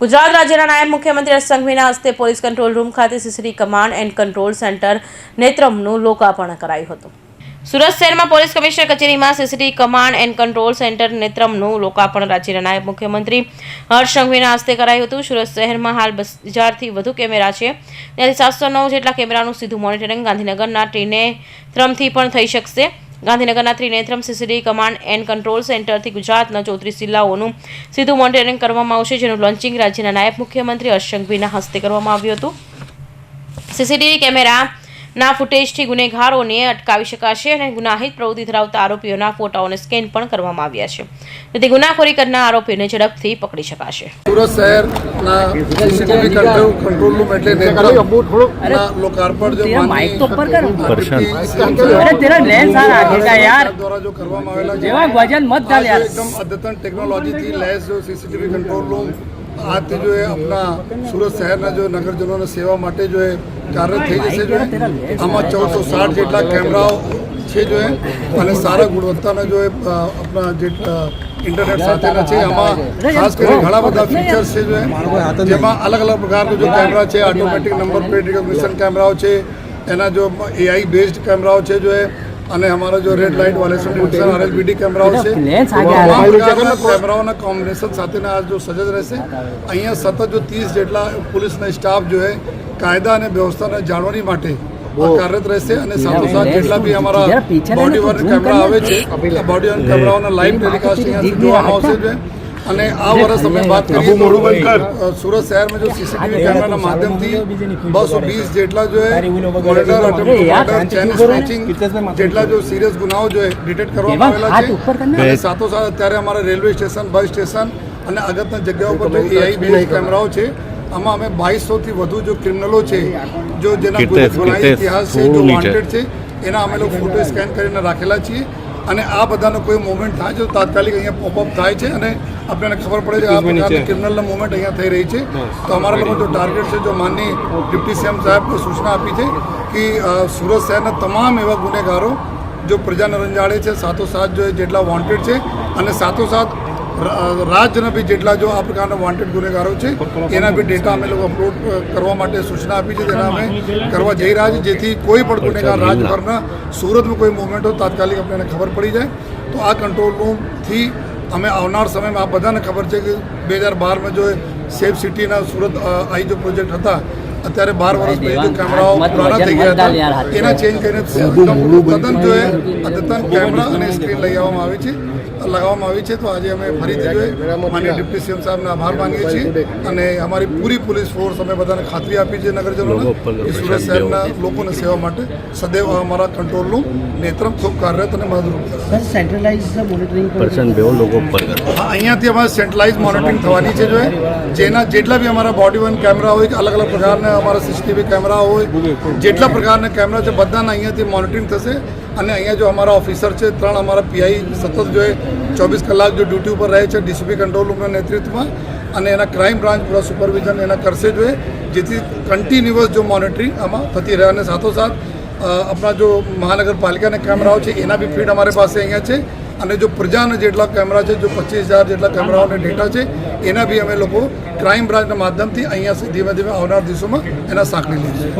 ગુજરાત રાજ્યના નાયબ મુખ્યમંત્રી સંઘવીના હસ્તે પોલીસ કંટ્રોલ રૂમ ખાતે CCTV command and control centre નેત્રમનું લોકાર્પણ કરાયું હતું. સુરત શહેરમાં પોલીસ કમિશનર કચેરીમાં CCTV command and control centre નેત્રમનું લોકાર્પણ રાજ્યના નાયબ મુખ્યમંત્રી હર્ષ સંઘવીના હસ્તે કરાયું હતું. સુરત શહેરમાં હાલ હજારથી વધુ કેમેરા છે. ત્યાંથી સાતસો નવ જેટલા કેમેરાનું સીધું મોનિટરિંગ ગાંધીનગરના ત્રિનેત્રમથી પણ થઈ શકશે. ગાંધીનગરના Trinetram CCD command and control સેન્ટરથી ગુજરાતના ચોત્રીસ જિલ્લાઓનું સીધું મોનિટરિંગ કરવામાં આવશે, જેનું લોન્ચિંગ રાજ્યના નાયબ મુખ્યમંત્રી સંઘવીના હસ્તે કરવામાં આવ્યું હતું. સીસીટીવી ના ફૂટેજથી ગુનેગારોને અટકાવી શકાશે અને ગુનાહિત પ્રવૃત્તિ ધરાવતા આરોપીઓના ફોટાઓને સ્કેન પણ કરવામાં આવ્યા છે. જેથી ગુનાખોરી કરનાર આરોપીઓને ઝડપથી પકડી શકાશે. સુરત શહેરના સીસીટીવી કંટ્રોલ રૂમ એટલે લોકાર્પણ જો માઇક તો પર કરો. અરે તેરા લેન્સ આ આગે કા યાર? દ્વારા જો કરવામાં આવેલા જેવા વજન મત ડાલ યાર એકદમ અદ્યતન ટેકનોલોજી થી લેન્સ જો સીસીટીવી કંટ્રોલ રૂમ આજથી જો એ આપણા સુરત શહેરના જો નગરજનોને સેવા માટે જો એ કાર્ય થઈ જશે જો આમાં ચૌદસો સાઠ જેટલા કેમેરાઓ છે જો અને સારા ગુણવત્તાના જો એ આપણા જે ઇન્ટરનેટ સાથેના છે, આમાં ખાસ કરીને ઘણા બધા ફીચર્સ છે જો જેમાં અલગ અલગ પ્રકારના જો કેમેરા છે ઓટોમેટિક નંબર પ્લેટ રિકોગ્નિશન કેમેરાઓ છે, એના જો એઆઈ બેઝડ કેમેરાઓ છે જો એ અને અમારા જો red light violation detection RLVD કેમેરાઓ છે. કેમેરાઓના કોમ્બિનેશન સાથેના આ જો સજજ રહેશે. અહીંયા સતત જો ત્રીસ જેટલા પોલીસના સ્ટાફ જો કાયદા અને વ્યવસ્થાને જાળવણી માટે કાર્યરત રહેશે અને સાથોસાથ જેટલા બી અમારા બોડી zoom કેમેરા આવે છે બોડી વર્ન કેમેરાઓના લાઈવ ટેલિકાસ્ટ અહીંયા જોવામાં આવશે જો અને આ વર્ષ અમે વાત કરીએ સુરત શહેરમાં જો સીસીટીવી કેમેરાના માધ્યમથી બસો વીસ જેટલા જો ચેન સ્નેચિંગ જેટલા જો સિરિયસ ગુનાઓ જો ડિટેક્ટ કરવામાં આવેલા છે સાથોસાથ અત્યારે અમારા રેલવે સ્ટેશન બસ સ્ટેશન અને અગત્યના જગ્યાઓ પર જો એઆઈ બેઝ કેમેરાઓ છે. આમાં અમે બાવીસોથી વધુ જો ક્રિમિનલો છે જો જેના ગુનાહિત ઇતિહાસ છે જો વોન્ટેડ છે એના અમે લોકો ફોટો સ્કેન કરીને રાખેલા છીએ. અને આ બધાનો કોઈ મુવમેન્ટ થાય છે તો તાત્કાલિક અહીંયા પોપઅપ થાય છે અને આપણને ખબર પડે છે આ પ્રકારની ક્રિમિનલના મુવમેન્ટ અહીંયા થઈ રહી છે. તો અમારા લોકો જો ટાર્ગેટ છે જો માનની ડિપ્ટી સીએમ સાહેબને સૂચના આપી છે કે સુરત શહેરના તમામ એવા ગુનેગારો જો પ્રજાને રંજાડે છે સાથોસાથ જો જેટલા વોન્ટેડ છે અને સાથોસાથ રા- બી જેટલા જો આ પ્રકારના વોન્ટેડ ગુનેગારો છે, એના બી ડેટા અમે લોકો અપલોડ કરવા માટે સૂચના આપી છે તેના અમે કરવા જઈ રહ્યા છીએ, જેથી કોઈ પણ ગુનેગાર રાજભરના સુરતમાં કોઈ મુવમેન્ટ હોય તાત્કાલિક આપણને ખબર પડી જાય. તો આ કંટ્રોલ રૂમથી અમે આવનાર સમયમાં આ બધાને ખબર છે કે બે હજાર બારમાં જો સેફ સિટીના સુરત આઈ જો પ્રોજેક્ટ હતા અત્યારે બાર વર્ષ પછી કેમેરાઓ પુરાણા થઈ ગયા હતા. એના ચેન્જ કરીને તદ્દન જોઈએ અદ્યતન કેમેરા અને સ્ક્રીન લઈ આવવામાં આવી છે. લગાવવામાં આવી છે. તો આજે અમે ફરીથી જોઈએ. માન્ય ડિપ્ટી સીએમ સાહેબનો આભાર માંગીએ છીએ. અને અમારી પૂરી પોલીસ ફોર્સ અમે બધાને ખાતરી આપી છે નગરજનોને કે શહેરના લોકોને સેવા માટે સદૈવ અમારા કંટ્રોલનું નેત્રમ ખૂબ કાર્યરત અને મદદરૂપ હા અહીંયાથી અમારે સેન્ટ્રલાઇઝ મોનિટરિંગ થવાની છે જોઈએ જેના જેટલા બી અમારા બોડી વન કેમેરા હોય અલગ અલગ પ્રકારના અમારા સીસીટીવી કેમેરા હોય જેટલા પ્રકારના કેમેરા છે બધાના અહીંયાથી મોનિટરિંગ થશે. અને અહીંયા જો અમારા ઓફિસર છે ત્રણ અમારા પીઆઈ સતત જો એ ચોવીસ કલાક જો ડ્યુટી ઉપર રહે છે ડીસીપી કંટ્રોલ રૂમના નેતૃત્વમાં. અને એના ક્રાઇમ બ્રાન્ચ પૂરા સુપરવિઝન એના કરશે જો એ જેથી કન્ટિન્યુઅસ જો મોનિટરિંગ આમાં થતી રહે. અને સાથોસાથ આપણા જો મહાનગરપાલિકાના કેમેરાઓ છે એના બી ફીડ અમારી પાસે અહીંયા છે. અને જો પ્રજાના જેટલા કેમેરા છે, જો પચીસ હજાર જેટલા કેમેરાઓને ડેટા છે, એના બી અમે લોકો ક્રાઇમ બ્રાન્ચના માધ્યમથી અહીંયા ધીમે ધીમે આવનાર દિવસોમાં એના સાંકળી લઈશું